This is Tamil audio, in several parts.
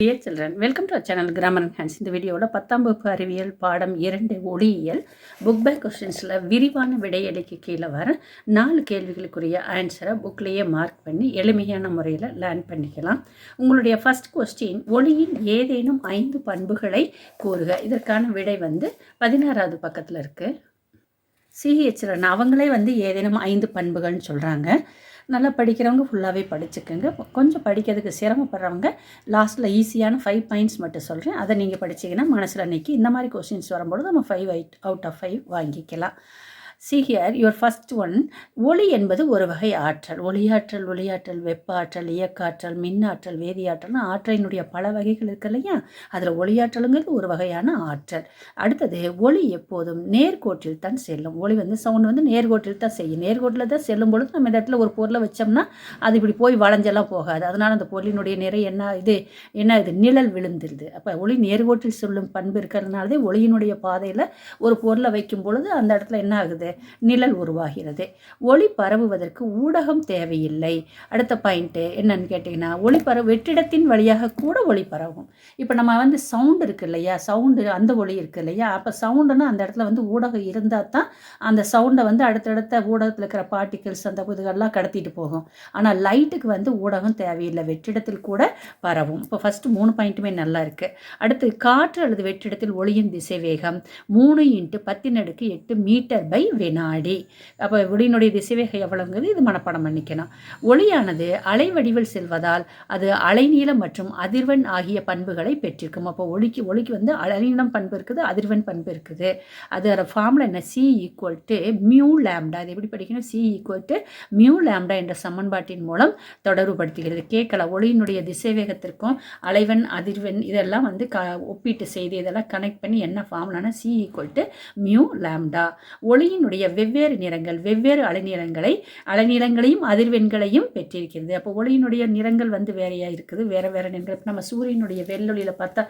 Dear children welcome to channel grammar hands இந்த வீடியோவில் பத்தாம் வகுப்பு அறிவியல் பாடம் இரண்டு ஒளியியல் புக் பை கொஸ்டின்ஸில் விரிவான விடையளிக்கு கீழே வர நாலு கேள்விகளுக்குரிய ஆன்சரை புக்லேயே மார்க் பண்ணி எளிமையான முறையில் லேர்ன் பண்ணிக்கலாம். உங்களுடைய ஃபஸ்ட் கொஸ்டின் ஒளியின் ஏதேனும் ஐந்து பண்புகளை கூறுக. இதற்கான விடை வந்து பதினாறாவது பக்கத்தில் இருக்குது சிஹெச்ரன் அவங்களே வந்து ஏதேனும் ஐந்து பண்புகள்னு சொல்கிறாங்க நல்லா படிக்கிறவங்க ஃபுல்லாகவே படிச்சுக்கோங்க. கொஞ்சம் படிக்கிறதுக்கு சிரமப்படுறவங்க லாஸ்ட்டில் ஈஸியான ஃபைவ் பாயிண்ட்ஸ் மட்டும் சொல்கிறேன் அதை நீங்கள் படிச்சீங்கன்னா மனசில் நிற்கி இந்த மாதிரி கொஸ்டின்ஸ் வரும்பொழுது நம்ம ஃபைவ் அவுட் ஆஃப் ஃபைவ் வாங்கிக்கலாம். சீகியர் யுவர் ஃபஸ்ட் ஒன் ஒளி என்பது ஒரு வகை ஆற்றல். ஒளியாற்றல் ஒளியாற்றல் வெப்ப ஆற்றல் இயக்காற்றல் மின்னாற்றல் வேதியாற்றல்னு ஆற்றலினுடைய பல வகைகள் இருக்கு இல்லையா? அதில் ஒளியாற்றலுங்கிறது ஒரு வகையான ஆற்றல். அடுத்தது ஒளி எப்போதும் நேர்கோட்டில் தான் செல்லும். ஒளி வந்து சவுண்ட் வந்து நேர்கோட்டில் தான் செய்யும். நேர்கோட்டில் தான் செல்லும் பொழுது நம்ம இந்த இடத்துல ஒரு பொருளை வச்சோம்னா அது இப்படி போய் வளைஞ்செல்லாம் போகாது. அதனால் அந்த பொருளினுடைய நிறை என்ன இது? என்ன இது? நிழல் விழுந்துருது. அப்போ ஒளி நேர்கோட்டில் சொல்லும் பண்பு இருக்கிறதுனாலதே ஒளியினுடைய பாதையில் ஒரு பொருளை வைக்கும் பொழுது அந்த இடத்துல என்ன ஆகுது? நிழல் உருவாகிறது. ஒளி பரவுவதற்கு ஊடகம் தேவையில்லை. அடுத்த பாயிண்ட்டு என்னன்னு கேட்டிங்கன்னா ஒளி பரவு வெற்றிடத்தின் வழியாக கூட ஒளி பரவும். இப்போ நம்ம வந்து சவுண்டு இருக்குது இல்லையா? சவுண்டு அந்த ஒளி இருக்குது இல்லையா? அப்போ சவுண்டுன்னா அந்த இடத்துல வந்து ஊடகம் இருந்தால் தான் அந்த சவுண்டை வந்து அடுத்தடுத்த ஊடகத்தில் இருக்கிற பார்ட்டிகிள்ஸ் அந்த இதுகள்லாம் கடத்திட்டு போகும். ஆனால் லைட்டுக்கு வந்து ஊடகம் தேவையில்லை. வெற்றிடத்தில் கூட பரவும். இப்போ ஃபஸ்ட்டு மூணு பாயிண்ட்டுமே நல்லா இருக்குது அடுத்து காற்று அல்லது வெற்றிடத்தில் ஒளியின் திசை வேகம் மூணு இன்ட்டு பத்தின் அடுக்கு எட்டு மீட்டர் பை வினாடி அப்போ ஒளியினுடைய திசைவேகம் எவ்வளவுங்கிறது இது மனப்பாடம் பண்ணிக்கணும். ஒளியானது அலை வடிவில் செல்வதால் அது அலைநீளம் மற்றும் அதிர்வெண் ஆகிய பண்புகளை பெற்றிருக்கும். அப்போ ஒளிக்கு ஒளிக்கு வந்து அலைநீளம் பண்பு இருக்குது அதிர்வெண் பண்பு இருக்குது. அதோட ஃபார்முலா என்ன? C equal to mu lambda அது எப்படி படிக்கணும்? C equal to mu lambda என்ற சமன்பாட்டின் மூலம் தொடர்புபடுத்துகிறது. கேட்கல ஒளியினுடைய திசைவேகத்திற்கும் அலைவன் அதிர்வெண் இதெல்லாம் வந்து க ஒப்பீட்டு செய்து இதெல்லாம் கனெக்ட் பண்ணி என்ன ஃபார்முலானா C equal to mu lambda ஒளியினுடைய வெவ்வேறு நிறங்கள் வெவ்வேறு அலைநீளங்களை அலைநீளங்களையும் அதிர்வெண்களையும் பெற்றிருக்கிறது. அப்போ ஒளியினுடைய நிறங்கள் வந்து வேறையாக இருக்குது வேறு வேறு நிறங்கள். நம்ம சூரியனுடைய வெள்ளொலியில் பார்த்தா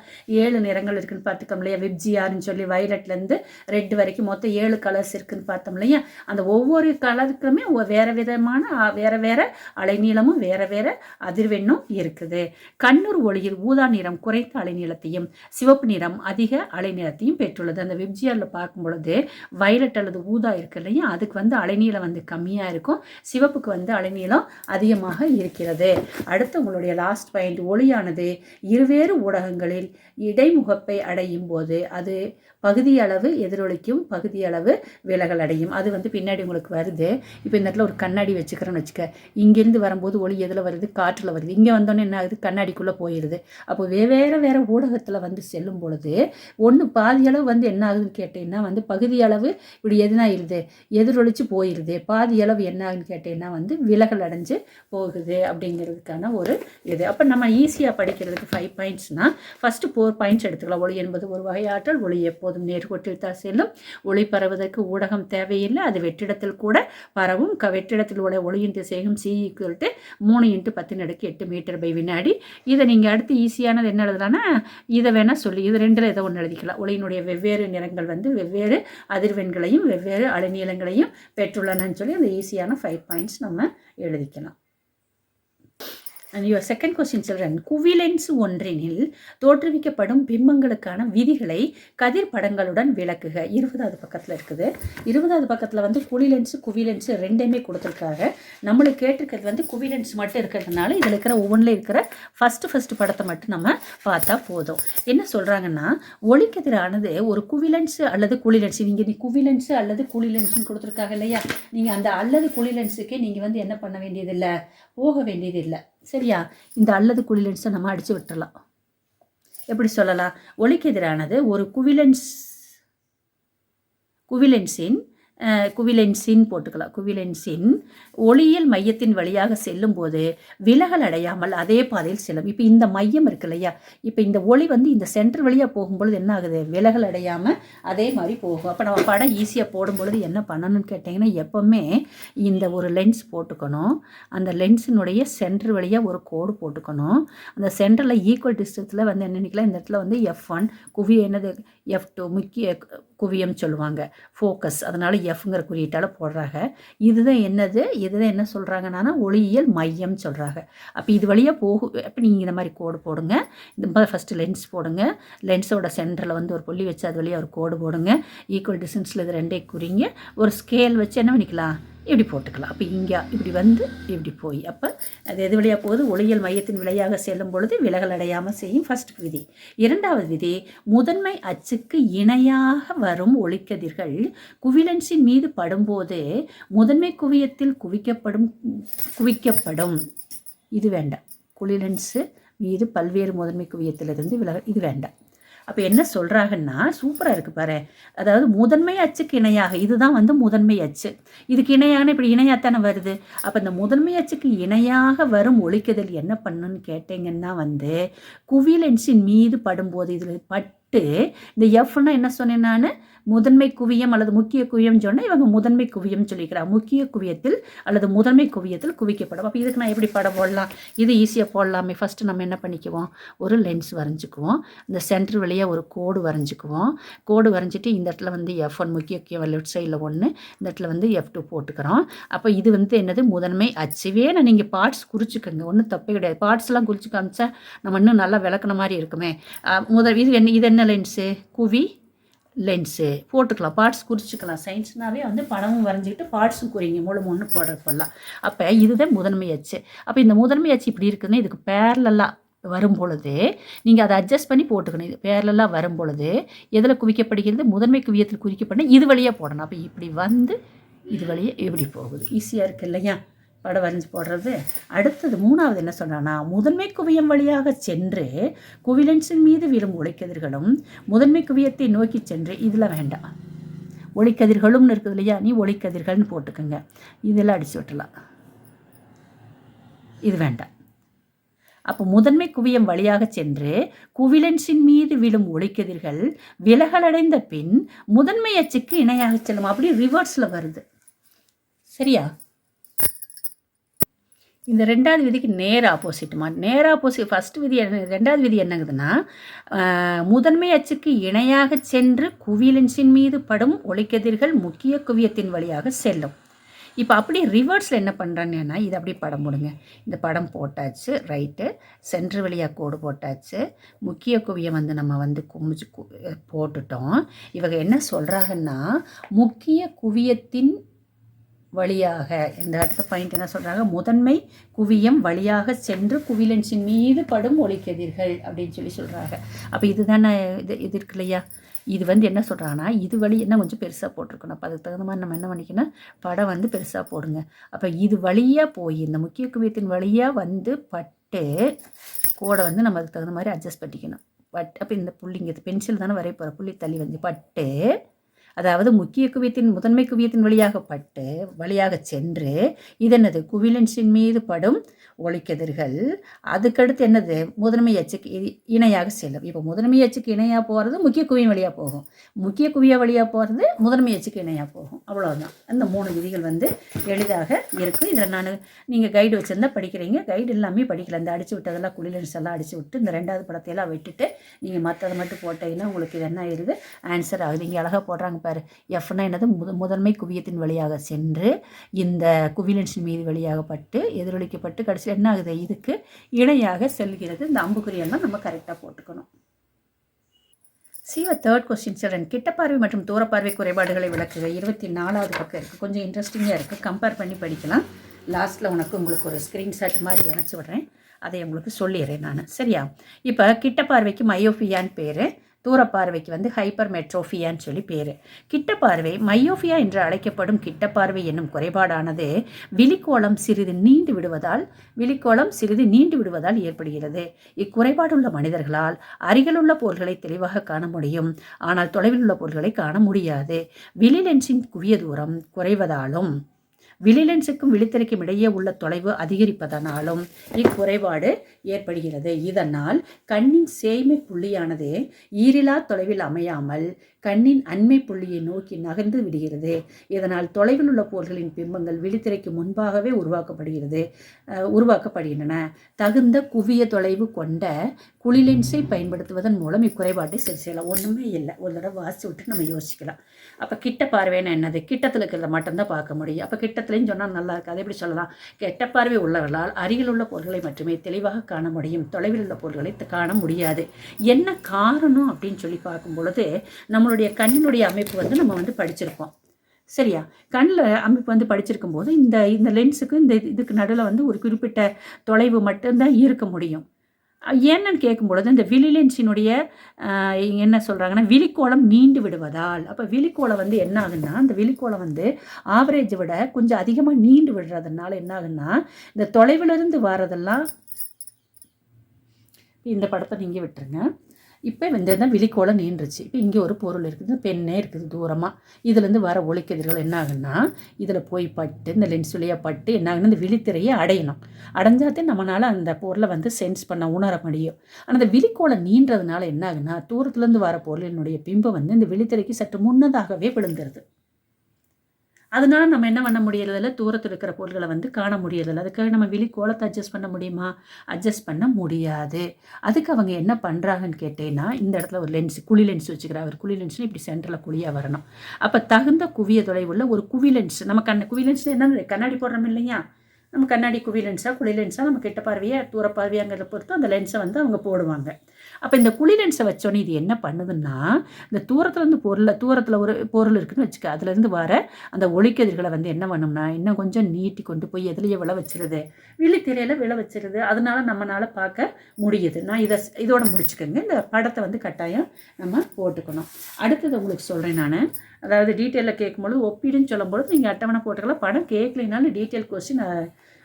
ஏழு நிறங்கள் இருக்குன்னு பார்த்துக்கோம் இல்லையா? விப்ஜிஆர்னு சொல்லி வயலட்லேருந்து ரெட் வரைக்கும் மொத்தம் ஏழு கலர்ஸ் இருக்குன்னு பார்த்தோம் இல்லையா? அந்த ஒவ்வொரு கலருக்குமே வேறு விதமான வேறு வேறு அலைநீளமும் வேறு வேறு அதிர்வெண்ணும் இருக்குது. கண்ணூர் ஒளியில் ஊதா நிறம் குறைந்த அலைநீளத்தையும் சிவப்பு நிறம் அதிக அலைநீளத்தையும் பெற்றுள்ளது. அந்த வெப்ஜிஆரில் பார்க்கும் பொழுது வயலட் அல்லது ஊதா இருக்கு இல்லையா? அதுக்கு வந்து அலைநீளம் வந்து கம்மியாக இருக்கும். சிவப்புக்கு வந்து அலைநீளம் அதிகமாக இருக்கிறது. அடுத்து உங்களுடைய லாஸ்ட் பாயிண்ட் ஒளியானது இருவேறு ஊடகங்களில் இடைமுகப்பை அடையும் போது அது பகுதியளவு எதிரொலிக்கும் பகுதியளவு விலகல் அடையும். அது வந்து பின்னாடி உங்களுக்கு வருது. இப்போ இந்த இடத்துல ஒரு கண்ணாடி வச்சுக்கிறோன்னு வச்சுக்க. இங்கேருந்து வரும்போது ஒளி எதில் வருது? காற்றில் வருது. இங்கே வந்தோன்னே என்ன ஆகுது? கண்ணாடிக்குள்ளே போயிடுது அப்போ வேறு வேறு ஊடகத்தில் வந்து செல்லும் பொழுது ஒன்று பாதியளவு வந்து என்ன ஆகுதுன்னு கேட்டிங்கன்னா வந்து பகுதியளவு இப்படி எதுனாயிருது எதிரொலிச்சு போயிடுது பாதி அளவு என்ன ஆகுதுன்னு கேட்டீங்கன்னா வந்து விலகல் அடைஞ்சு போகுது அப்படிங்கிறதுக்கான ஒரு இது. அப்போ நம்ம ஈஸியாக படிக்கிறதுக்கு ஃபைவ் பாயிண்ட்ஸ்னால் ஃபஸ்ட்டு ஃபோர் பாயிண்ட்ஸ் எடுத்துக்கலாம். ஒளி என்பது ஒரு வகை ஆற்றல் ஒளி எப்போதும் நேர்கோட்டில் தான் செல்லும். ஒளி பரவுவதற்கு ஊடகம் தேவையில்லை. அது வெற்றிடத்தில் கூட பரவும். க வெற்றிடத்தில் உள்ள ஒளியின் திசையும் சி ஈக்குவல் மூணு இன்ட்டு பத்து நடுக்கு எட்டு மீட்டர் பை வினாடி. இதை நீங்கள் அடுத்து ஈஸியானது என்ன எழுதலாம்னா இதை வேணால் சொல்லி இது ரெண்டில் ஏதோ ஒன்று எழுதிக்கலாம். ஒளியினுடைய வெவ்வேறு நிறங்கள் வந்து வெவ்வேறு அதிர்வெண்களையும் வெவ்வேறு அலைநீளங்களையும் பெற்றுள்ளனன்னு சொல்லி அந்த ஈஸியான ஃபைவ் பாயிண்ட்ஸ் நம்ம எழுதிக்கலாம். யுவர் செகண்ட் கொஸ்டின் சொல்கிறேன் குவிலென்ஸ் ஒன்றினில் தோற்றுவிக்கப்படும் பிம்பங்களுக்கான விதிகளை கதிர் படங்களுடன் விளக்குக. இருபதாவது பக்கத்தில் இருக்குது. இருபதாவது பக்கத்தில் வந்து குழிலென்ஸு குவிலென்ஸு ரெண்டையுமே கொடுத்துருக்காங்க. நம்மளுக்கு கேட்டிருக்கிறது வந்து குவிலென்ஸ் மட்டும் இருக்கிறதுனால இதில் இருக்கிற ஒவ்வொன்றில் இருக்கிற ஃபஸ்ட்டு ஃபஸ்ட்டு படத்தை மட்டும் நம்ம பார்த்தா போதும். என்ன சொல்கிறாங்கன்னா ஒளிக்கதிரானது ஒரு குவிலென்ஸு அல்லது குளிலென்ஸ் நீங்கள் நீ குவிலென்ஸு அல்லது குளிலென்ஸ்னு கொடுத்துருக்காங்க இல்லையா? நீங்கள் அந்த அல்லது குழிலென்ஸுக்கே நீங்கள் வந்து என்ன பண்ண வேண்டியதில்லை? போக வேண்டியதில்லை. சரியா? இந்த அல்லது குவிலன்ஸை நம்ம அடித்து விட்டுறலாம். எப்படி சொல்லலாம்? ஒளிக்கு எதிரானது ஒரு குவிலென்ஸ் குவிலென்ஸின் குவிலென்சின் போட்டுக்கலாம். குவிலென்சின் ஒளியியல் மையத்தின் வழியாக செல்லும்போது விலகல் அடையாமல் அதே பாதையில் செல்லும். இப்போ இந்த மையம் இருக்கு இல்லையா? இப்போ இந்த ஒளி வந்து இந்த சென்டர் வழியாக போகும்பொழுது என்ன ஆகுது? விலகல் அடையாமல் அதே மாதிரி போகும். அப்போ நம்ம படம் ஈஸியாக போடும்பொழுது என்ன பண்ணணும்னு கேட்டிங்கன்னா எப்போவுமே இந்த ஒரு லென்ஸ் போட்டுக்கணும். அந்த லென்ஸினுடைய சென்டர் வழியாக ஒரு கோடு போட்டுக்கணும். அந்த சென்டரில் ஈக்குவல் டிஸ்டன்ஸில் வந்து என்ன நினைக்கலாம்? இந்த இடத்துல வந்து எஃப் ஒன் குவி என்னது? எஃப் டூ முக்கிய குவியம் சொல்லுவாங்க. ஃபோக்கஸ் அதனால் எஃப்ங்கிற குறியீட்டால் போடுறாங்க. இதுதான் என்னது? இதுதான் என்ன சொல்கிறாங்கன்னா ஒளியியல் மையம் சொல்கிறாங்க அப்போ இது வழியாக போகும் அப்போ நீங்கள் இந்த மாதிரி கோடு போடுங்க. இந்த மாதிரி ஃபஸ்ட்டு லென்ஸ் போடுங்க. லென்ஸோட சென்டரில் வந்து ஒரு புள்ளி வச்சு அது வழியாக ஒரு கோடு போடுங்க. ஈக்குவல் டிஸ்டன்ஸில் இது ரெண்டே குறிங்க. ஒரு ஸ்கேல் வச்சு என்ன பண்ணிக்கலாம்? இப்படி போட்டுக்கலாம். அப்போ இங்கே இப்படி வந்து இப்படி போய். அப்போ அது எது வழியாக போகுது? ஒளியல் மையத்தின் விலையாக செல்லும் பொழுது விலகல் அடையாமல் செய்யும் ஃபர்ஸ்ட் விதி. இரண்டாவது விதி முதன்மை அச்சுக்கு இணையாக வரும் ஒளிக்கதிர்கள் குவிலன்ஸின் மீது படும்போது முதன்மை குவியத்தில் குவிக்கப்படும் குவிக்கப்படும். இது வேண்டாம். குளிலன்ஸு மீது பல்வேறு முதன்மை குவியத்திலிருந்து விலக இது வேண்டாம். அப்போ என்ன சொல்கிறாங்கன்னா சூப்பராக இருக்குது பாரு. அதாவது முதன்மை அச்சுக்கு இணையாக இதுதான் வந்து முதன்மை அச்சு. இதுக்கு இணையான இப்படி இணையாகத்தானே வருது? அப்போ இந்த முதன்மை அச்சுக்கு இணையாக வரும் ஒழிக்குதல் என்ன பண்ணுன்னு கேட்டிங்கன்னா வந்து குவிலென்ஸின் மீது படும்போது இதில் பட்டு இந்த எஃப்னா என்ன சொன்னேன் நான்? முதன்மை குவியம் அல்லது முக்கிய குவியம் சொன்னால் இவங்க முதன்மை குவியம் சொல்லிக்கிறாங்க. முக்கிய குவியத்தில் அல்லது முதன்மை குவியத்தில் குவிக்கப்படும். அப்போ இதுக்கு நான் எப்படி படம் போடலாம்? இது ஈஸியாக போடலாமே. ஃபஸ்ட்டு நம்ம என்ன பண்ணிக்குவோம்? ஒரு லென்ஸ் வரைஞ்சிக்குவோம். இந்த சென்டர் வழியாக ஒரு கோடு வரைஞ்சிக்குவோம். கோடு வரைஞ்சிட்டு இந்த இடத்துல வந்து எஃப் ஒன் முக்கிய குவியம் லெஃப்ட் சைடில் ஒன்று இந்த இடத்துல வந்து எஃப் டூ போட்டுக்கிறோம். அப்போ இது வந்து என்னது? முதன்மை அச்சுவே நான் நீங்கள் பார்ட்ஸ் குறிச்சிக்கோங்க. ஒன்றும் தப்பே கிடையாது. பார்ட்ஸ்லாம் குறிச்சு காமிச்சா நம்ம இன்னும் நல்லா விளக்குன மாதிரி இருக்குமே. முதல் இது என்ன இது என்ன லென்ஸு குவி லென்ஸு போட்டுக்கலாம். பார்ட்ஸ் குறிச்சிக்கலாம். சயின்ஸ்னாவே வந்து படமும் வரைஞ்சிக்கிட்டு பார்ட்ஸும் குறிங்க மூலம் ஒன்று போடுறப்பெல்லாம். அப்போ இதுதான் முதன்மை அச்சு. அப்போ இந்த முதன்மை அச்சு இப்படி இருக்குதுன்னா இதுக்கு பேரலெல்லாம் வரும் பொழுது நீங்கள் அதை அட்ஜஸ்ட் பண்ணி போட்டுக்கணும். இது பேரலெல்லாம் வரும் பொழுது எதில் குவிக்கப்படுகிறது? முதன்மை குவியத்தில் குவிக்கப்படணும் இது வழியாக போடணும். அப்போ இப்படி வந்து இது வழியாக இப்படி போகுது. ஈஸியாக இருக்குது இல்லையா? படம் வரைஞ்சி போடுறது. அடுத்தது மூணாவது என்ன சொன்னான்னா முதன்மை குவியம் வழியாக சென்று குவிலன்ஸின் மீது விழும் ஒளிக்கதிர்களும் முதன்மை குவியத்தை நோக்கி சென்று இதில் வேண்டாம். ஒளிக்கதிர்களும்னு இருக்குது இல்லையா? நீ ஒளிக்கதிர்கள்னு போட்டுக்கோங்க. இதெல்லாம் அடிச்சு விட்டலாம் இது வேண்டாம். அப்போ முதன்மை குவியம் வழியாக சென்று குவிலன்ஸின் மீது விழும் ஒளிக்கதிர்கள் விலகலடைந்த பின் முதன்மை அச்சுக்கு இணையாக செல்லும். அப்படி ரிவர்ஸில் வருது. சரியா? இந்த ரெண்டாவது விதிக்கு நேர் ஆப்போசிட்டுமா நேர் ஆப்போசிட் ஃபர்ஸ்ட் விதி என்ன ரெண்டாவது விதி என்னங்குதுன்னா முதன்மை அச்சுக்கு இணையாக சென்று குவிலன்ஸின் மீது படும் ஒளிக்கதிர்கள் முக்கிய குவியத்தின் வழியாக செல்லும். இப்போ அப்படி ரிவர்ஸில் என்ன பண்ணுறாங்கன்னா இது அப்படியே படம் போடுங்க. இந்த படம் போட்டாச்சு ரைட்டு சென்ட்ரு வழியாக கோடு போட்டாச்சு. முக்கிய குவியம் வந்து நம்ம வந்து குமிச்சு போட்டுட்டோம். இவங்க என்ன சொல்கிறாங்கன்னா முக்கிய குவியத்தின் வழியாக இந்த அடுத்த பாயிண்ட் என்ன சொல்கிறாங்க முதன்மை குவியம் வழியாக சென்று குவிலன்ஸின் மீது படும் ஒளிக்கதிர்கள் அப்படின்னு சொல்லி சொல்கிறாங்க அப்போ இதுதானே இது இது இருக்கு இல்லையா? இது வந்து என்ன சொல்கிறாங்கன்னா இது வழி என்ன கொஞ்சம் பெருசாக போட்டிருக்கணும். அப்போ அதுக்கு தகுந்த மாதிரி நம்ம என்ன பண்ணிக்கணும்? படம் வந்து பெருசாக போடுங்க. அப்போ இது வழியாக போய் இந்த முக்கிய குவியத்தின் வழியாக வந்து பட்டு கோடை வந்து நம்ம அதுக்கு தகுந்த மாதிரி அட்ஜஸ்ட் பண்ணிக்கணும். பட் அப்போ இந்த புள்ளிங்க இது பென்சில் தானே வரைய போகிற புள்ளி தள்ளி வந்து பட்டு அதாவது முக்கிய குவியத்தின் முதன்மை குவியத்தின் வழியாக பட்டு வழியாக சென்று இது என்னது குவிலன்ஸின் மீது படும் ஒளிக்கதிர்கள் அதுக்கடுத்து என்னது? முதன்மை அச்சுக்கு இ- இணையாக செல்லும். இப்போ முதன்மை அச்சுக்கு இணையாக போகிறது முக்கிய குவியின் வழியாக போகும். முக்கிய குவிய வழியாக போகிறது முதன்மை அச்சுக்கு இணையாக போகும். அவ்வளோதான் அந்த மூணு விதிகள் வந்து எளிதாக இருக்கும் இதில் நான் நீங்கள் கைடு வச்சுருந்தா படிக்கிறீங்க. கைடு எல்லாமே படிக்கல. இந்த அடித்து விட்டதெல்லாம் குளிலன்ஸ் எல்லாம் அடித்து விட்டு இந்த ரெண்டாவது படத்தையெல்லாம் விட்டுட்டு நீங்கள் மற்றதை மட்டும் போட்டீங்கன்னா உங்களுக்கு இது என்ன ஆயிடுது ஆன்சர் ஆகுது. இங்கே அழகாக போடுறாங்க பாரு. எஃப்னா என்னது? முத முதன்மை குவியத்தின் வழியாக சென்று இந்த குவிலன்ஸின் மீது வழியாகப்பட்டு எதிரொலிக்கப்பட்டு கடைசியில் என்ன ஆகுது? இதுக்கு இணையாக செல்கிறது. இந்த அம்புக்குறியெல்லாம் நம்ம கரெக்டாக போட்டுக்கணும். சீவ தேர்ட் கொஸ்டின் சில்ட்ரன் கிட்ட பார்வை மற்றும் தூர பார்வை குறைபாடுகளை விளக்குக. இருபத்தி நாலாவது பக்கம் இருக்குது கொஞ்சம் இன்ட்ரெஸ்டிங்காக இருக்குது கம்பேர் பண்ணி படிக்கலாம். லாஸ்ட்டில் உனக்கு உங்களுக்கு ஒரு ஸ்க்ரீன்ஷாட் மாதிரி இணைச்சி விடுறேன். அதை உங்களுக்கு சொல்லிடுறேன் நான். சரியா? இப்போ கிட்ட பார்வைக்கு மயோஃபியான்னு பேர். தூர பார்வைக்கு வந்து ஹைப்பர் மெட்ரோஃபியான்னு சொல்லி பேர். கிட்ட பார்வை மையோஃபியா என்று அழைக்கப்படும் கிட்ட பார்வை என்னும் குறைபாடானது விழிக்கோளம் சிறிது நீண்டு விடுவதால் விழிக்கோளம் சிறிது நீண்டு விடுவதால் ஏற்படுகிறது. இக்குறைபாடுள்ள மனிதர்களால் அருகிலுள்ள பொருள்களை தெளிவாக காண முடியும். ஆனால் தொலைவில் உள்ள பொருள்களை காண முடியாது. விழி லென்ஸின் குவிய தூரம் குறைவதாலும் விழிலென்ஸுக்கும் விழித்திரைக்கும் இடையே உள்ள தொலைவு அதிகரிப்பதனாலும் இக்குறைபாடு ஏற்படுகிறது. இதனால் கண்ணின் சேய்மை புள்ளியானது ஈரிலா தொலைவில் அமையாமல் கண்ணின் அண்மை புள்ளியை நோக்கி நகர்ந்து விடுகிறது. இதனால் தொலைவில் உள்ள பொருள்களின் பிம்பங்கள் விழித்திரைக்கு முன்பாகவே உருவாக்கப்படுகிறது. உருவாக்கப்படுகின்றன. தகுந்த குவிய தொலைவு கொண்ட குழிலென்ஸை பயன்படுத்துவதன் மூலம் இக்குறைபாட்டை சரி செய்யலாம். ஒன்றுமே இல்லை. ஒரு தடவை வாசி விட்டு நம்ம யோசிக்கலாம். அப்போ கிட்ட பார்வைன்னா என்னது? கிட்டத்தில் இருக்கிறத மட்டும்தான் பார்க்க முடியும். அப்போ கிட்டத்துலேயும் சொன்னால் நல்லா இருக்காது. எப்படி சொல்லலாம்? கெட்ட பார்வை உள்ளவர்களால் அருகில் உள்ள பொருள்களை மட்டுமே தெளிவாக காண முடியும். தொலைவில் உள்ள பொருள்களை காண முடியாது. என்ன காரணம் அப்படின்னு சொல்லி பார்க்கும் பொழுது நம்மளுடைய கண்ணினுடைய அமைப்பு வந்து நம்ம வந்து படிச்சிருப்போம் சரியா? கண்ணில் அமைப்பு வந்து படிச்சிருக்கும் போது இந்த இந்த லென்ஸுக்கு இந்த இது- இதுக்கு நடுவில் வந்து ஒரு குறிப்பிட்ட தொலைவு மட்டும்தான் இருக்க முடியும். அஹ் ஏன்னு இந்த விழி லென்ஸினுடைய என்ன சொல்கிறாங்கன்னா விழிக்கோளம் நீண்டு விடுவதால் அப்போ விழிக்கோளம் வந்து என்ன ஆகுன்னா அந்த விழிக்கோளம் வந்து ஆவரேஜை விட கொஞ்சம் அதிகமாக நீண்டு விடுறதுனால என்ன ஆகுன்னா இந்த தொலைவிலிருந்து வரதெல்லாம் இந்த படத்தை நீங்கள் விட்டுருங்க. இப்போ இந்த தான் விழிக்கோளம் நீண்டுருச்சு. இப்போ இங்கே ஒரு பொருள் இருக்குது பெண்ணே இருக்குது தூரமாக இதுலேருந்து வர ஒளிக்கதிர்கள் என்ன ஆகுன்னா இதில் போய் பட்டு இந்த லென்ஸ் வழியாக பட்டு என்ன ஆகுனா இந்த விழித்திரையை அடையணும். அடைஞ்சாதே நம்மளால் அந்த பொருளை வந்து சென்ஸ் பண்ண உணர முடியும். ஆனால் அந்த விழிக்கோளை நீண்டதுனால என்ன ஆகுன்னா தூரத்துலேருந்து வர பொருளினுடைய பிம்பம் வந்து இந்த விழித்திரைக்கு சற்று முன்னதாகவே விழுந்துருது. அதனால நம்ம என்ன பண்ண முடியறதில்ல? தூரத்தில் இருக்கிற பொருள்களை வந்து காண முடியறதில்ல. அதுக்காக நம்ம வெளி கோலத்தை அட்ஜஸ்ட் பண்ண முடியுமா? அட்ஜஸ்ட் பண்ண முடியாது. அதுக்கு அவங்க என்ன பண்ணுறாங்கன்னு கேட்டேன்னா இந்த இடத்துல ஒரு லென்ஸ் குழி லென்ஸ் வச்சுக்கிறா ஒரு குழி லென்ஸ்னு இப்படி சென்டரில் குழியாக வரணும். அப்போ தகுந்த குவிய தொலைவுள்ள ஒரு குவி லென்ஸ் நம்ம கண்ண குவி லென்ஸ் என்ன கண்ணாடி போடுறோம் இல்லையா? நம்ம கண்ணாடி குவி லென்ஸாக குழி லென்ஸாக நம்ம கிட்ட பார்வையை தூர பார்வையாங்கிறத பொறுத்து அந்த லென்ஸை வந்து அவங்க போடுவாங்க. அப்போ இந்த குழி லென்ஸை வச்சோன்னே இது என்ன பண்ணுதுன்னா இந்த தூரத்தில் இருந்து பொருளை தூரத்தில் ஒரு பொருள் இருக்குதுன்னு வச்சுக்க அதுலேருந்து வர அந்த ஒளிக்கதிர்களை வந்து என்ன பண்ணும்னா இன்னும் கொஞ்சம் நீட்டி கொண்டு போய் எதுலேயே விழ வச்சிருது. விழித்திரையில் விழ வச்சிருது. அதனால நம்மளால் பார்க்க முடியுது. நான் இதை இதோட முடிச்சுக்கோங்க. இந்த படத்தை வந்து கட்டாயம் நம்ம போட்டுக்கணும். அடுத்தது உங்களுக்கு சொல்கிறேன் நான். அதாவது டீட்டெயிலில் கேட்கும்பொழுது ஒப்பீடுன்னு சொல்லும்பொழுது நீங்கள் அட்டவணை போட்டுக்கலாம். படம் கேட்கலைனாலும் டீட்டெயில் கொஸ்டின்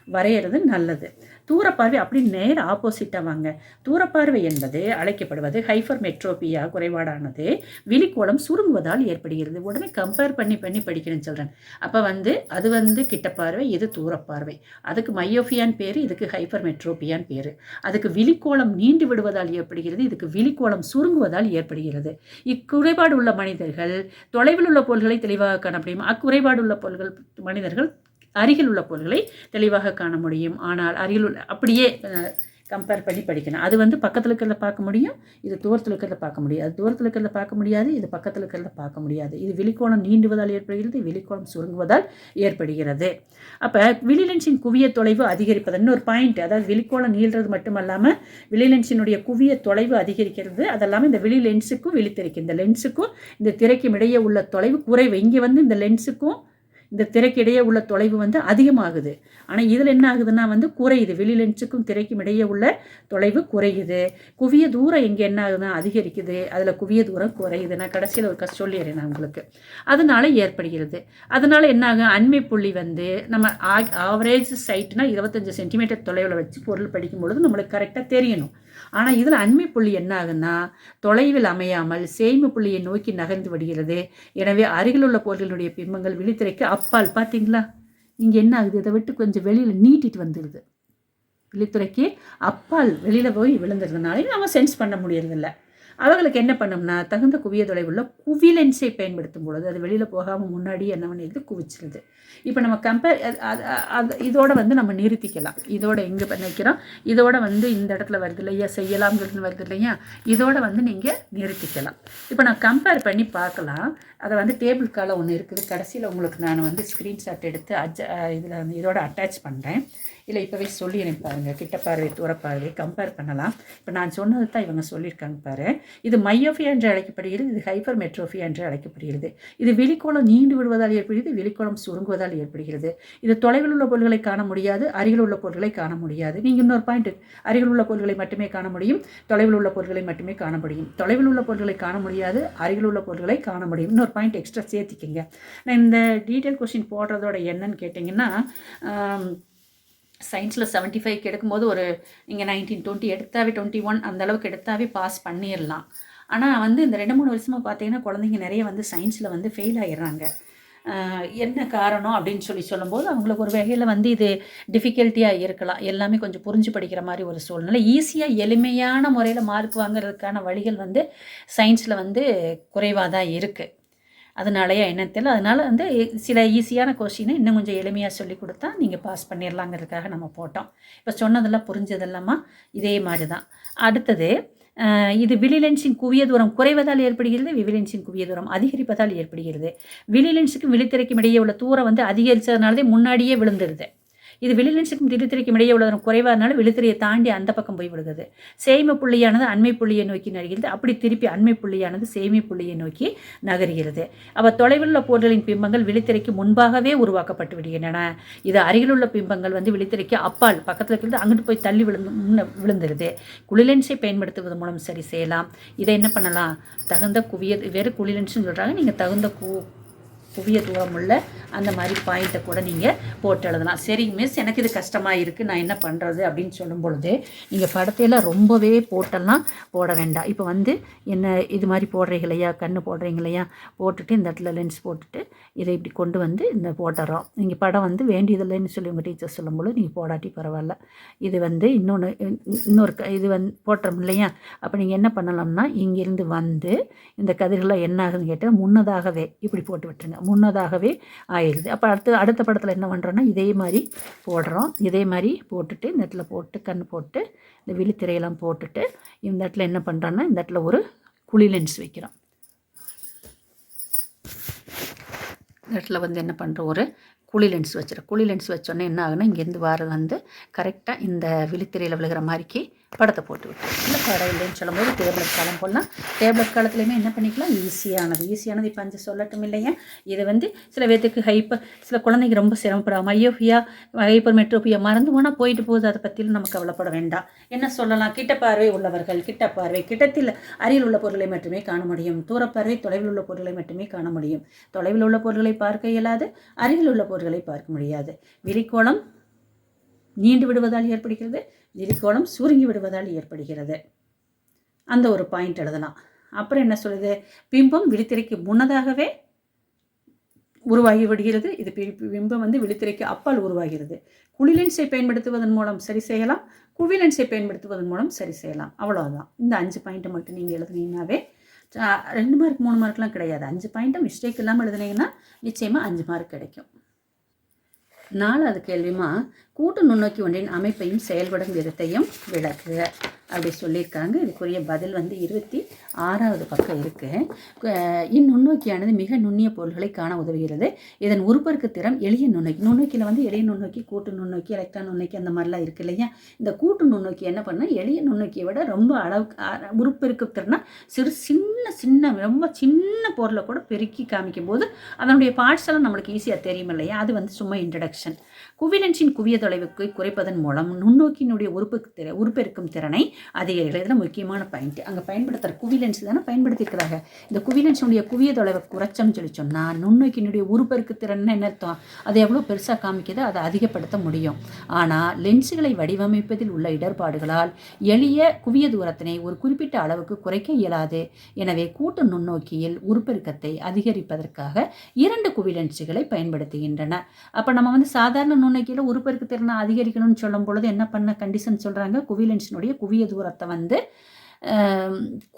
வரைகிறது நல்லது. தூரப்பார்வை அப்படி நேர் ஆப்போசிட்டாக வாங்க. தூரப்பார்வை என்பது அழைக்கப்படுவது ஹைஃபர் மெட்ரோபியா குறைபாடானது. விழிக்கோளம் சுருங்குவதால் ஏற்படுகிறது. உடனே கம்பேர் பண்ணி பண்ணி படிக்கணும்னு சொல்கிறேன் அப்போ வந்து அது வந்து கிட்டப்பார்வை இது தூரப்பார்வை. அதுக்கு மையோஃபியான் பேர் இதுக்கு ஹைஃபர் மெட்ரோபியான் பேர். அதுக்கு விழிக்கோளம் நீண்டு விடுவதால் ஏற்படுகிறது. இதுக்கு விழிக்கோளம் சுருங்குவதால் ஏற்படுகிறது. இக்குறைபாடு உள்ள மனிதர்கள் தொலைவில் உள்ள பொருள்களை தெளிவாக காண முடியும்? அக்குறைபாடு உள்ள பொருள்கள் மனிதர்கள் அருகில் உள்ள பொருள்களை தெளிவாக காண முடியும். ஆனால் அருகில் உள்ள அப்படியே கம்பேர் பண்ணி படிக்கணும். அது வந்து பக்கத்தில் இருக்கிறத பார்க்க முடியும் இது தூரத்தில் இருக்கிறத பார்க்க முடியாது தூரத்தில் இருக்கிறத பார்க்க முடியாது இது பக்கத்தில் இருக்கிறத பார்க்க முடியாது. இது வெளிக்கோணம் நீண்டுவதால் ஏற்படுகிறது வெளிக்கோணம் சுருங்குவதால் ஏற்படுகிறது. அப்போ விழிலென்ஸின் குவிய தொலைவு அதிகரிப்பது இன்னொரு பாயிண்ட் அதாவது வெளிக்கோணம் நீள்றது மட்டுமல்லாமல் விழிலென்ஸினுடைய குவிய தொலைவு அதிகரிக்கிறது. அதெல்லாமே இந்த விழி லென்ஸுக்கும் விழித்திரைக்கு இந்த லென்ஸுக்கும் இந்த திரைக்கும் இடையே உள்ள தொலைவு குறைவு. இங்கே வந்து இந்த லென்ஸுக்கும் இந்த திரைக்கு இடையே உள்ள தொலைவு வந்து அதிகமாகுது. ஆனால் இதில் என்ன ஆகுதுன்னா வந்து குறையுது. வெளி லென்ஸுக்கும் திரைக்கும் இடையே உள்ள தொலைவு குறையுது. குவிய தூரம் இங்கே என்ன ஆகுதுன்னா அதிகரிக்குது. அதில் குவிய தூரம் குறையுது. நான் கடைசியில் ஒரு கஷ்டம் சொல்லிடுறேன் நான் உங்களுக்கு. அதனால ஏற்படுகிறது. அதனால என்ன ஆகும்? அண்மை புள்ளி வந்து நம்ம ஆவரேஜ் சைட்னா இருபத்தஞ்சு சென்டிமீட்டர் தொலைவில் வச்சு பொருள் படிக்கும் பொழுது நம்மளுக்கு கரெக்டாக தெரியணும். ஆனால் இதில் அண்மை புள்ளி என்ன ஆகுன்னா தொலைவில் அமையாமல் சேய்மை புள்ளியை நோக்கி நகர்ந்து விடுகிறது. எனவே அருகிலுள்ள பொருள்களுடைய பிம்பங்கள் விழித்திரைக்கு அப்பால். பார்த்தீங்களா இங்கே என்ன ஆகுது? இதை விட்டு கொஞ்சம் வெளியில் நீட்டிட்டு வந்துடுது விழித்துறைக்கு அப்பால் வெளியில் போய் விழுந்துறதுனால நம்ம சென்ஸ் பண்ண முடியறதில்ல. அவங்களுக்கு என்ன பண்ணோம்னா தகுந்த குவிய தொலைவுள்ள குவிலென்ஸை பயன்படுத்தும் பொழுது அது வெளியில் போகாமல் முன்னாடி என்ன பண்ணிடுது? குவிச்சிருது. இப்போ நம்ம கம்பேர் அது இதோட வந்து நம்ம நிறுத்திக்கலாம். இதோட எங்கே நினைக்கிறோம்? இதோட வந்து இந்த இடத்துல வருது இல்லையா? செய்யலாம்ங்கிறது வருது இல்லையா? இதோட வந்து நீங்கள் நிறுத்திக்கலாம். இப்போ நான் கம்பேர் பண்ணி பார்க்கலாம். அதை வந்து டேபிள் காலம் ஒன்று இருக்குது. கடைசியில் உங்களுக்கு நான் வந்து ஸ்க்ரீன்ஷாட் எடுத்து அட்ஜ இதில் இதோட அட்டாச் பண்ணுறேன் இல்லை இப்போவே சொல்லிடுறேன் பாருங்கள் கிட்ட பார்வை தூர கம்பேர் பண்ணலாம். இப்போ நான் சொன்னது தான் இவங்க சொல்லியிருக்காங்க பாரு. இது மையோஃபியா என்று அழைக்கப்படுகிறது இது ஹைப்பர் மெட்ரோஃபியா என்று அழைக்கப்படுகிறது. இது வெளிக்கோளம் நீண்டு விடுவதால் ஏற்படுகிறது வெளிக்கோளம் சுருங்குவதால் ஏற்படுகிறது. இது தொலைவில் உள்ள பொருள்களை காண முடியாது அருகில் உள்ள பொருள்களை காண முடியாது. நீங்கள் இன்னொரு பாயிண்ட் அருகில் உள்ள பொருள்களை மட்டுமே காண முடியும் தொலைவில் உள்ள பொருள்களை மட்டுமே காண முடியும். தொலைவில் உள்ள பொருள்களை காண முடியாது அருகில் உள்ள பொருள்களை காண முடியும். இன்னொரு பாயிண்ட் எக்ஸ்ட்ரா சேர்த்திக்கிங்க. நான் இந்த டீட்டெயில் கொஸ்டின் போடுறதோட என்னன்னு கேட்டிங்கன்னா சயின்ஸில் செவன்ட்டி ஃபைவ்க்கு எடுக்கும்போது ஒரு நீங்கள் நைன்டீன் டுவெண்ட்டி எடுத்தாவே டுவெண்ட்டி ஒன் அந்த அளவுக்கு எடுத்தாவே பாஸ் பண்ணிடலாம் ஆனால் வந்து இந்த ரெண்டு மூணு வருஷமாக பார்த்தீங்கன்னா குழந்தைங்க நிறைய வந்து சயின்ஸில் வந்து ஃபெயில் ஆகிடுறாங்க என்ன காரணம் அப்படின்னு சொல்லி சொல்லும்போது அவங்களுக்கு ஒரு வகையில் வந்து இது டிஃபிகல்ட்டியாக இருக்கலாம். எல்லாமே கொஞ்சம் புரிஞ்சு படிக்கிற மாதிரி ஒரு சூழ்நிலை. ஈஸியாக எளிமையான முறையில் மார்க் வாங்குறதுக்கான வழிகள் வந்து சயின்ஸில் வந்து குறைவாக தான் இருக்குது அதனாலயா என்னன்னு தெரியல அதனால் வந்து சில ஈஸியான கொஷினை இன்னும் கொஞ்சம் எளிமையாக சொல்லி கொடுத்தா நீங்கள் பாஸ் பண்ணிடலாங்கிறதுக்காக நம்ம போட்டோம். இப்போ சொன்னதெல்லாம் புரிஞ்சதெல்லாமா? இதே மாதிரி தான் அடுத்தது இது விழிலென்ஸின் குவிய தூரம் குறைவதால் ஏற்படுகிறது விவிலென்ஸின் குவிய தூரம் அதிகரிப்பதால் ஏற்படுகிறது. விழிலென்ஸுக்கும் விழித்திரைக்கும் இடையே உள்ள தூரம் வந்து அதிகரித்ததுனாலதே முன்னாடியே விழுந்துடுது இது விழிலென்ஸுக்கும் விழித்திரைக்கும் இடையே உள்ளதும் குறைவானாலும் குறைவாதனால விழித்திரையை தாண்டி அந்த பக்கம் போய் விடுகிறது. சேமி புள்ளியானது அண்மை புள்ளியை நோக்கி நகர்கிறது. அப்படி திருப்பி அண்மை புள்ளியானது சேமி புள்ளியை நோக்கி நகர்கிறது. அப்போ தொலைவில் உள்ள பொருள்களின் பிம்பங்கள் விழித்திரைக்கு முன்பாகவே உருவாக்கப்பட்டு விடுகின்றன. இது அருகிலுள்ள பிம்பங்கள் வந்து விழித்திரைக்கு அப்பால் பக்கத்தில் இருக்கிறது அங்கிட்டு போய் தள்ளி விழுந்து முன்ன விழுந்துருது. குளிலென்ஸை பயன்படுத்துவதன் மூலம் சரி செய்யலாம். இதை என்ன பண்ணலாம்? தகுந்த குவிய வேறு குளிலென்ஸ்னு சொல்கிறாங்க நீங்கள் தகுந்த கு குவிய தூரம் உள்ள அந்த மாதிரி பாயிண்ட்டை கூட நீங்கள் போட்டு எழுதலாம். சரி மிஸ் எனக்கு இது கஷ்டமாக இருக்குது நான் என்ன பண்ணுறது அப்படின்னு சொல்லும் பொழுது நீங்கள் படத்தையெல்லாம் ரொம்பவே போட்டெல்லாம் போட வேண்டாம். இப்போ வந்து என்ன இது மாதிரி போடுறீங்க இல்லையா? கண்ணு போடுறீங்க இல்லையா? போட்டுட்டு இந்த இடத்துல லென்ஸ் போட்டுட்டு இதை இப்படி கொண்டு வந்து இந்த போட்டுறோம். நீங்கள் படம் வந்து வேண்டியதில்லைன்னு சொல்லி உங்கள் டீச்சர் சொல்லும்போது நீங்கள் போடாட்டி பரவாயில்ல. இது வந்து இன்னொன்று இன்னொரு க- இது வந்து போட்டுறோம் இல்லையா? அப்போ நீங்கள் என்ன பண்ணலாம்னா இங்கேருந்து வந்து இந்த கதிர்களாக என்ன ஆகுதுன்னு கேட்டால் முன்னதாகவே இப்படி போட்டு விட்டுருங்க. முன்னதாகவே ஆயிடுது அப்போ அடுத்து அடுத்த படத்தில் என்ன பண்ணுறோன்னா இதே மாதிரி போடுறோம். இதே மாதிரி போட்டுட்டு இந்த இடத்துல போட்டு கண் போட்டு இந்த விழித்திரையெல்லாம் போட்டுட்டு இந்த இடத்துல என்ன பண்ணுறோன்னா இந்த இடத்துல ஒரு குழி லென்ஸ் வைக்கிறோம். இந்த இடத்துல வந்து என்ன பண்ணுறோம் ஒரு குழி லென்ஸ் வச்சிடும் குழி லென்ஸ் வச்சோன்னே என்ன ஆகுனா இங்கேருந்து வாரம் வந்து கரெக்டாக இந்த விழித்திரையில் விழுகிற மாதிரிக்கு படத்தை போட்டு விட்டு இல்லை படம் இல்லைன்னு சொல்லும்போது டேப்லெட் காலம் போடலாம். டேப்லெட் காலத்துலையுமே என்ன பண்ணிக்கலாம்? ஈஸியானது ஈஸியானது இப்போ அஞ்சு சொல்லட்டும் இல்லையா? இது வந்து சில பேர்த்துக்கு ஹைப்பர் சில குழந்தைங்க ரொம்ப சிரமப்படாம ஐயோஃபியா ஹைப்பர் மெட்ரோபியா மறந்து போனால் போயிட்டு போகுது. அதை பற்றியும் நம்ம கவலைப்பட வேண்டாம். என்ன சொல்லலாம்? கிட்ட பார்வை உள்ளவர்கள் கிட்ட பார்வை கிட்டத்தில் அருகில் உள்ள பொருளை மட்டுமே காண முடியும். தூரப்பார்வை தொலைவில் உள்ள பொருளை மட்டுமே காண முடியும். தொலைவில் உள்ள பொருள்களை பார்க்க இயலாது அருகில் உள்ள பொருள்களை பார்க்க முடியாது. விழிக்கோளம் நீண்டு விடுவதால் ஏற்படுகிறது திரிகோணம் சுருங்கி விடுவதால் ஏற்படுகிறது. அந்த ஒரு பாயிண்ட் எழுதலாம். அப்புறம் என்ன சொல்லுது? பிம்பம் விழித்திரைக்கு முன்னதாகவே உருவாகி விடுகிறது இது பிம்பம் வந்து விழித்திரைக்கு அப்பால் உருவாகிறது. குளிலென்ஸை பயன்படுத்துவதன் மூலம் சரி செய்யலாம். குவிலென்ஸை பயன்படுத்துவதன் மூலம் சரி செய்யலாம். அவ்வளோதான் இந்த அஞ்சு பாயிண்ட்டை மட்டும் நீங்கள் எழுதுனீங்கன்னாவே ரெண்டு மார்க் மூணு மார்க்லாம் கிடையாது. அஞ்சு பாயிண்ட்டை மிஸ்டேக் இல்லாமல் எழுதுனீங்கன்னா நிச்சயமாக அஞ்சு மார்க் கிடைக்கும். நாலாவது கேள்விமா கூட்டு நுண்ணோக்கி ஒன்றின் அமைப்பையும் செயல்படும் விதத்தையும் விளக்குக அப்படி சொல்லியிருக்காங்க. இதுக்குரிய பதில் வந்து இருபத்தி ஆறாவது பக்கம் இருக்குது இந்நுண்ணோக்கியானது மிக நுண்ணிய பொருள்களை காண உதவுகிறது. இதன் உருப்பெருக்கு திறம் எளிய நுண்ணோக்கி நுண்ணோக்கியில் வந்து எளிய நுண்ணோக்கி கூட்டு நுண்ணோக்கி எலக்ட்ரான் நுண்ணோக்கி அந்த மாதிரிலாம் இருக்கு இல்லையா? இந்த கூட்டு நுண்ணோக்கி என்ன பண்ணால் எளிய நுண்ணோக்கியை விட ரொம்ப அளவுக்கு அ- உருப்பெருக்கு திறனா சிறு சின்ன சின்ன ரொம்ப சின்ன பொருளை கூட பெருக்கி காமிக்கும் போது அதனுடைய பார்ட்ஸ் எல்லாம் நம்மளுக்கு ஈஸியாக தெரியும் இல்லையா? அது வந்து சும்மா இன்ட்ரடக்ஷன் குவிலன்ஸின் குவியத தொலைவுக்கு குறைப்பதன் மூலம் நுண்ணோக்கியினுடைய உறுப்பு திற உருப்பெருக்கும் திறனை அதிகரிக்கிறது முக்கியமான பாயிண்ட் அங்கே பயன்படுத்துகிற குவிலென்ஸ் தானே பயன்படுத்திக்கிறாங்க இந்த குவிலென்ஸுடைய குவிய தொலைவை குறைச்சோம்னு சொல்லி சொன்னால் நுண்ணோக்கியினுடைய உறுப்பெருக்கு திறன் என்ன அர்த்தம்? அதை எவ்வளோ பெருசாக காமிக்குதோ? அதை அதிகப்படுத்த முடியும். ஆனால் லென்ஸுகளை வடிவமைப்பதில் உள்ள இடர்பாடுகளால் எளிய குவிய தூரத்தினை ஒரு குறிப்பிட்ட அளவுக்கு குறைக்க இயலாது. எனவே கூட்டு நுண்ணோக்கியில் உருப்பெருக்கத்தை அதிகரிப்பதற்காக இரண்டு குவிலென்ஸுகளை பயன்படுத்துகின்றன. அப்போ நம்ம வந்து சாதாரண நுண்ணோக்கியில் உருப்பெருக்கு திறனை அதிகரிக்கணும்னு சொல்லும் பொழுது என்ன பண்ண கண்டிஷன் சொல்கிறாங்க குவிலன்ஸினுடைய குவிய தூரத்தை வந்து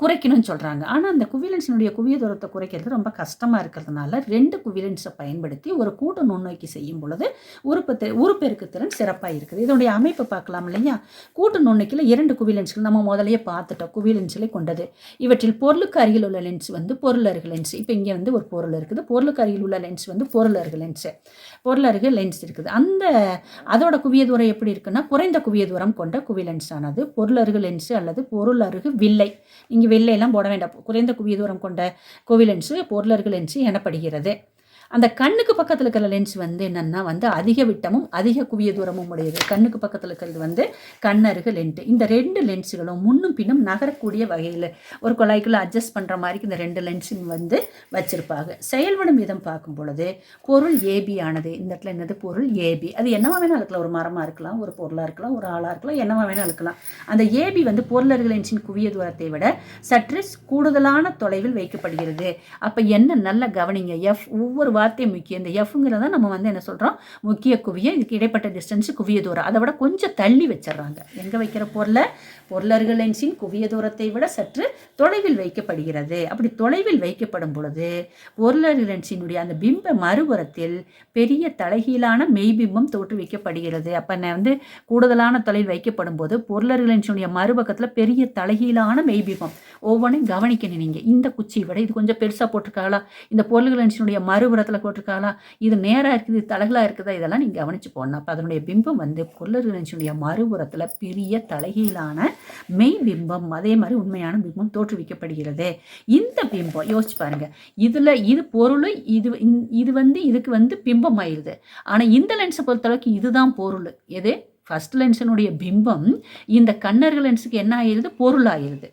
குறைக்கணும்னு சொல்கிறாங்க ஆனால் அந்த குவிலன்ஸினுடைய குவிய தூரத்தை குறைக்கிறது ரொம்ப கஷ்டமாக இருக்கிறதுனால ரெண்டு குவிலென்ஸை பயன்படுத்தி ஒரு கூட்ட நுண்ணோக்கி செய்யும் பொழுது உறுப்பு தெ- திறன் சிறப்பாக இருக்குது. இதனுடைய அமைப்பு பார்க்கலாம் இல்லையா? கூட்டு நுண்ணோக்கியில் இரண்டு குவிலென்ஸ்கள் நம்ம முதலையே பார்த்துட்டோம். குவிலென்ஸ்களை கொண்டது. இவற்றில் பொருளுக்கு அருகில் உள்ள லென்ஸ் வந்து பொருள் அருகு லென்ஸ். இப்போ இங்கே வந்து ஒரு பொருள் இருக்குது. பொருளுக்கு அருகில் உள்ள லென்ஸ் வந்து பொருள் அருகு லென்ஸு. பொருள் அருகு லென்ஸ் இருக்குது. அந்த அதோட குவிய தூரம் எப்படி இருக்குன்னா குறைந்த குவிய தூரம் கொண்ட குவிலென்ஸ் ஆனது பொருள் அருகு லென்ஸு அல்லது பொருள் அருகு வில்லை. இங்கே வில்லையெல்லாம் போட வேண்டாம். குறைந்த குவிய தூரம் கொண்ட குவிலென்ஸு பொருளர்கள் என்று எனப்படுகிறது அந்த கண்ணுக்கு பக்கத்தில் இருக்கிற லென்ஸ் வந்து என்னென்னா வந்து அதிக விட்டமும் அதிக குவிய தூரமும் உடையது. கண்ணுக்கு பக்கத்தில் இருக்கிறது வந்து கண்ணருகு லென்ட்டு இந்த ரெண்டு லென்ஸுகளும் முன்னும் பின்னும் நகரக்கூடிய வகையில் ஒரு குழாய்க்குள்ள அட்ஜஸ்ட் பண்ணுற மாதிரி இந்த ரெண்டு லென்ஸும் வந்து வச்சுருப்பாங்க. செயல்படும் விதம் பார்க்கும் பொழுது பொருள் ஏபி ஆனது இந்த இடத்துல என்னது? பொருள் ஏபி அது என்னவா வேணால் இருக்கலாம். ஒரு மரமாக இருக்கலாம் ஒரு பொருளாக இருக்கலாம் ஒரு ஆளாக இருக்கலாம் என்னவா வேணால் இருக்கலாம். அந்த ஏபி வந்து பொருளர்கள் லென்ஸின் குவிய தூரத்தை விட சற்று கூடுதலான தொலைவில் வைக்கப்படுகிறது. அப்போ என்ன நல்ல கவனிங்க? எஃப் ஒவ்வொரு வார்த்தை முக்கியம். இந்த எஃப்ங்கிறத நம்ம வந்து என்ன சொல்கிறோம் முக்கிய குவியம் இதுக்கு இடைப்பட்ட டிஸ்டன்ஸ் குவிய தூரம். அதை விட கொஞ்சம் தள்ளி வச்சிடுறாங்க எங்கே வைக்கிற பொருளை? பொருளர்கள் லென்ஸின் குவிய தூரத்தை விட சற்று தொலைவில் வைக்கப்படுகிறது. அப்படி தொலைவில் வைக்கப்படும் பொழுது பொருளர்கள் லென்ஸினுடைய அந்த பிம்ப மறுபுறத்தில் பெரிய தலைகீழான மெய்பிம்பம் தோற்றுவிக்கப்படுகிறது. அப்போ நான் வந்து கூடுதலான தொலைவில் வைக்கப்படும் போது பொருளர்கள் லென்ஸினுடைய மறுபக்கத்தில் பெரிய தலைகீழான மெய்பிம்பம் ஒவ்வொன்றையும் கவனிக்கணும் நீங்கள் இந்த குச்சியை விட இது கொஞ்சம் பெருசாக போட்டிருக்காங்களா? இந்த பொருள்கள் லென்ஸினுடைய மறுபுறத்தில் போட்டிருக்காங்களா இது நேராக இருக்குது தலைகளாக தலகலாக இருக்குதா? இதெல்லாம் நீங்கள் கவனித்து போடணும். அப்போ அதனுடைய பிம்பம் வந்து பொருளர்கள் மறுபுறத்தில் பெரிய தலைகீழான மெய் பிம்பம் அதே மாதிரி உண்மையான பிம்பம் தோற்றுவிக்கப்படுகிறது. இந்த பிம்பம் யோசிச்சு பாருங்கள் இதில் இது பொருள் இது இது வந்து இதுக்கு வந்து பிம்பம் ஆயிடுது ஆனால் இந்த லென்ஸை பொறுத்தளவுக்கு இதுதான் பொருள். எது? ஃபர்ஸ்ட் லென்ஸினுடைய பிம்பம் இந்த கண்ணர்கள் லென்ஸுக்கு என்ன ஆயிடுது பொருள் ஆயிடுது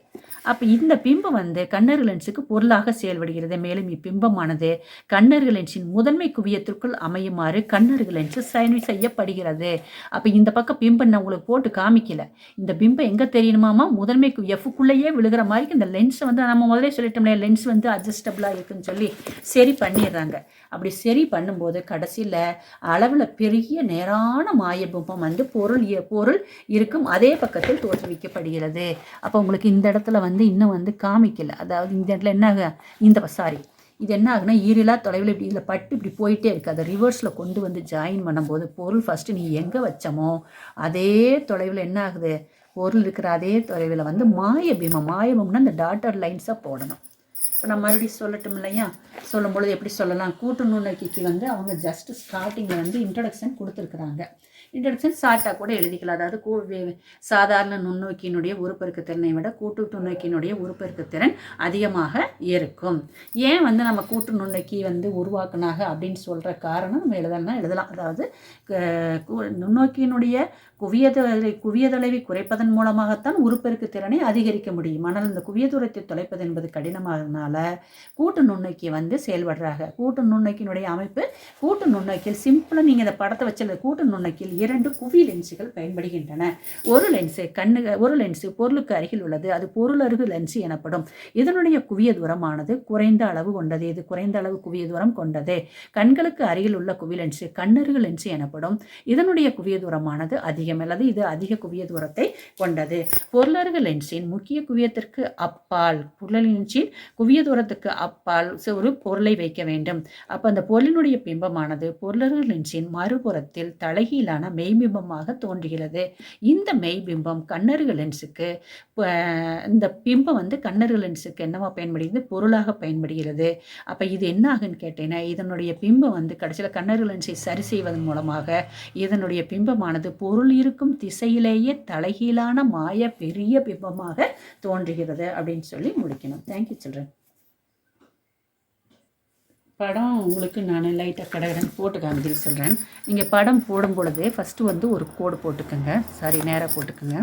அப்போ இந்த பிம்பம் வந்து கண்ணர்கள் லென்ஸுக்கு பொருளாக செயல்படுகிறது. மேலும் இப்பிம்பமானது கண்ணர்கள் லென்ஸின் முதன்மை குவியத்திற்குள் அமையுமாறு கண்ணர்கள் லென்ஸு சைன் செய்யப்படுகிறது. அப்போ இந்த பக்கம் பிம்பம் நான் உங்களுக்கு போட்டு காமிக்கல. இந்த பிம்பம் எங்கே தெரியணுமாமா முதன்மை எஃப்க்குள்ளேயே விழுகிற மாதிரி இந்த லென்ஸை வந்து நம்ம முதலே சொல்லிட்டோம்ல லென்ஸ் வந்து அட்ஜஸ்டபிளாக இருக்குன்னு சொல்லி சரி பண்ணிடுறாங்க. அப்படி சரி பண்ணும்போது கடைசியில் அளவில் பெரிய நேரான மாயபிம்பம் வந்து பொருள் பொருள் இருக்கும் அதே பக்கத்தில் தோற்றுவிக்கப்படுகிறது. அப்போ உங்களுக்கு இந்த இடத்துல வந்து வந்து இன்னும் வந்து காமிக்கல. அதாவது இந்த இடத்துல என்ன ஆகு இந்த சாரி இது என்ன ஆகுனா ஈரிலா தொலைவில் இப்படி இதில் பட்டு இப்படி போயிட்டே இருக்குது அதை ரிவர்ஸில் கொண்டு வந்து ஜாயின் பண்ணும்போது பொருள் ஃபஸ்ட்டு நீ எங்கே வச்சமோ அதே தொலைவில் என்ன ஆகுது? பொருள் இருக்கிற அதே தொலைவில் வந்து மாயபீமம் மாயபீம்னா இந்த டாட்டர் லைன்ஸாக போடணும். இப்போ நான் மறுபடியும் சொல்லட்டும் இல்லையா? சொல்லும் பொழுது எப்படி சொல்லலாம்? கூட்டு நுண்ணோக்கிக்கு வந்து அவங்க ஜஸ்ட் ஸ்டார்டிங்கில் வந்து இன்ட்ரடக்ஷன் கொடுத்துருக்குறாங்க. இன்ட்ரடக்ஷன் ஷார்ட்டாக கூட எழுதிக்கலாம். அதாவது கூ சாதாரண நுண்ணோக்கியினுடைய உருப்பெருக்க திறனை விட கூட்டு நுண்ணோக்கியினுடைய உருப்பெருக்க திறன் அதிகமாக இருக்கும். ஏன் வந்து நம்ம கூட்டு நுண்ணோக்கி வந்து உருவாக்குனாங்க அப்படின்னு சொல்கிற காரணம் நம்ம எழுதலாம் எழுதலாம். அதாவது க- கு- நுண்ணோக்கியினுடைய குவியதளை குவியதளவை குறைப்பதன் மூலமாகத்தான் உருப்பெருக்கு திறனை அதிகரிக்க முடியும். ஆனால் இந்த குவிய தூரத்தை தொலைப்பது என்பது கடினமாகனால கூட்டு நுண்ணோக்கி வந்து செயல்படுறாங்க. கூட்டு நுண்ணோக்கியினுடைய அமைப்பு கூட்டு நுண்ணோக்கியில் சிம்பிளாக நீங்கள் இந்த படத்தை வச்சு கூட்டு நுண்ணோக்கியில் இரண்டு குவி லென்ஸுகள் பயன்படுகின்றன. ஒரு லென்ஸு கண்ணு ஒரு லென்ஸு பொருளுக்கு அருகில் உள்ளது. அது பொருளருகு லென்ஸ் எனப்படும். இதனுடைய குவிய தூரமானது குறைந்த அளவு கொண்டது. இது குறைந்த அளவு குவிய தூரம் கொண்டது. கண்களுக்கு அருகில் உள்ள குவி லென்ஸு கண்ணருகு லென்ஸ் எனப்படும். இதனுடைய குவிய தூரமானது அதிகம் அல்லது இது அதிக குவிய தூரத்தை கொண்டது. பொருளருகு லென்ஸின் முக்கிய குவியத்திற்கு அப்பால் பொருள் லென்ஸின் குவிய தூரத்துக்கு அப்பால் ஒரு பொருளை வைக்க வேண்டும். அப்போ அந்த பொருளினுடைய பிம்பமானது பொருளருகு லென்ஸின் மறுபுறத்தில் தலைகீழான மெய்பிம்பமாக தோன்றுகிறது. இந்த மெய்பிம்பம் கண்ணருகு லென்ஸுக்கு இந்த பிம்பம் வந்து கண்ணருகு லென்ஸுக்கு என்னவா பயன்படுகிறது? பொருளாக பயன்படுகிறது. அப்போ இது என்ன ஆகுன்னு கேட்டேன்னா இதனுடைய பிம்பம் வந்து கடைசியில் கண்ணருகு லென்ஸை சரி செய்வதன் மூலமாக இதனுடைய பிம்பமானது பொருள் இருக்கும் திசையிலேயே தலைகீழான மாய பெரிய பிம்பமாக தோன்றுகிறது அப்படின்னு சொல்லி முடிக்கணும். தேங்க்யூ சில்ட்ரன் படம் உங்களுக்கு நான் லைட்டாக கடகடன் போட்டு காமிக்க சொல்கிறேன் நீங்கள் படம் போடும் பொழுதே ஃபஸ்ட்டு வந்து ஒரு கோடு போட்டுக்கோங்க. சாரி நேராக போட்டுக்கோங்க.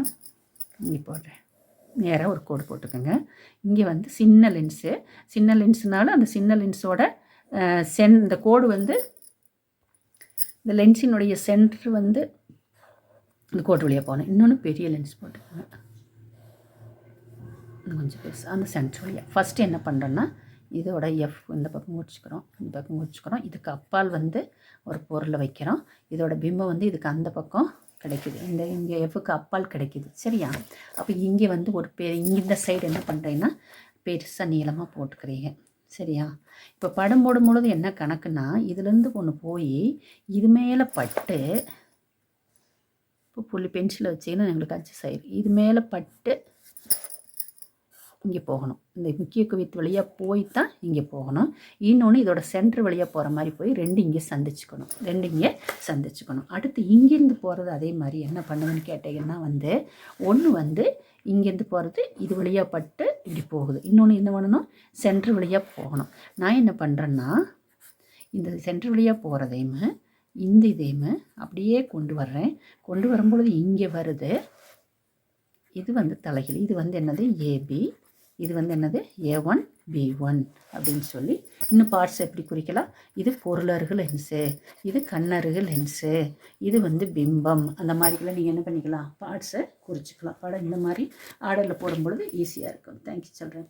இங்கே போடுறேன். நேராக ஒரு கோடு போட்டுக்கோங்க. இங்கே வந்து சின்ன லென்ஸு சின்ன லென்ஸுனால அந்த சின்ன லென்ஸோட சென் இந்த கோடு வந்து இந்த லென்ஸினுடைய சென்டர் வந்து இந்த கோட்டு வழியாக போகணும். இன்னொன்று பெரிய லென்ஸ் போட்டுக்கோங்க. கொஞ்சம் பெருசு அந்த சென்டர் வழியாக ஃபஸ்ட்டு என்ன பண்ணுறோன்னா இதோட எஃப் இந்த பக்கம் முடிச்சுக்கிறோம் இந்த பக்கம் முடிச்சுக்கிறோம். இதுக்கு அப்பால் வந்து ஒரு பொருளை வைக்கிறோம். இதோட பிம்பம் வந்து இதுக்கு அந்த பக்கம் கிடைக்குது. இந்த இங்கே எஃப்க்கு அப்பால் கிடைக்குது. சரியா? அப்போ இங்கே வந்து ஒரு பெ இந்த சைடு என்ன பண்ணுறீங்கன்னா பெருசாக நீளமாக போட்டுக்கிறீங்க. சரியா? இப்போ படம் போடும் பொழுது என்ன கணக்குன்னா இதுலேருந்து ஒன்று போய் இது மேலே பட்டு இப்போ புள்ளி பென்சிலை வச்சிங்கன்னா எங்களுக்கு அச்சு சைடு இது மேலே பட்டு இங்கே போகணும். இந்த முக்கிய குவியத்து வழியாக போய் தான் இங்கே போகணும். இன்னொன்று இதோட சென்டர் வழியாக போகிற மாதிரி போய் ரெண்டு இங்கே சந்திச்சுக்கணும். ரெண்டு இங்கே சந்திச்சுக்கணும். அடுத்து இங்கேருந்து போகிறது அதே மாதிரி என்ன பண்ணுவேன்னு கேட்டிங்கன்னா வந்து ஒன்று வந்து இங்கேருந்து போகிறது இது வழியாக பட்டு இப்படி போகுது. இன்னொன்று என்ன பண்ணணும்? சென்டர் வழியாக போகணும். நான் என்ன பண்ணுறேன்னா இந்த சென்டர் வழியாக போகிறதையுமே இந்த இதையுமே அப்படியே கொண்டு வர்றேன். கொண்டு வரும்பொழுது இங்கே வருது. இது வந்து தலைகீழ். இது வந்து என்னது? ஏபி இது வந்து என்னது? ஏ ஒன் பி ஒன் அப்படின்னு சொல்லி இன்னும் பார்ட்ஸ் எப்படி குறிக்கலாம்? இது பொருளருகு லென்ஸு இது கண்ணருகு லென்ஸு இது வந்து பிம்பம். அந்த மாதிரிக்கெல்லாம் நீங்கள் என்ன பண்ணிக்கலாம்? பார்ட்ஸை குறிச்சிக்கலாம். படம் இந்த மாதிரி ஆர்டரில் போடும் பொழுது ஈஸியாக இருக்கும். தேங்க்யூ சொல்கிறேன்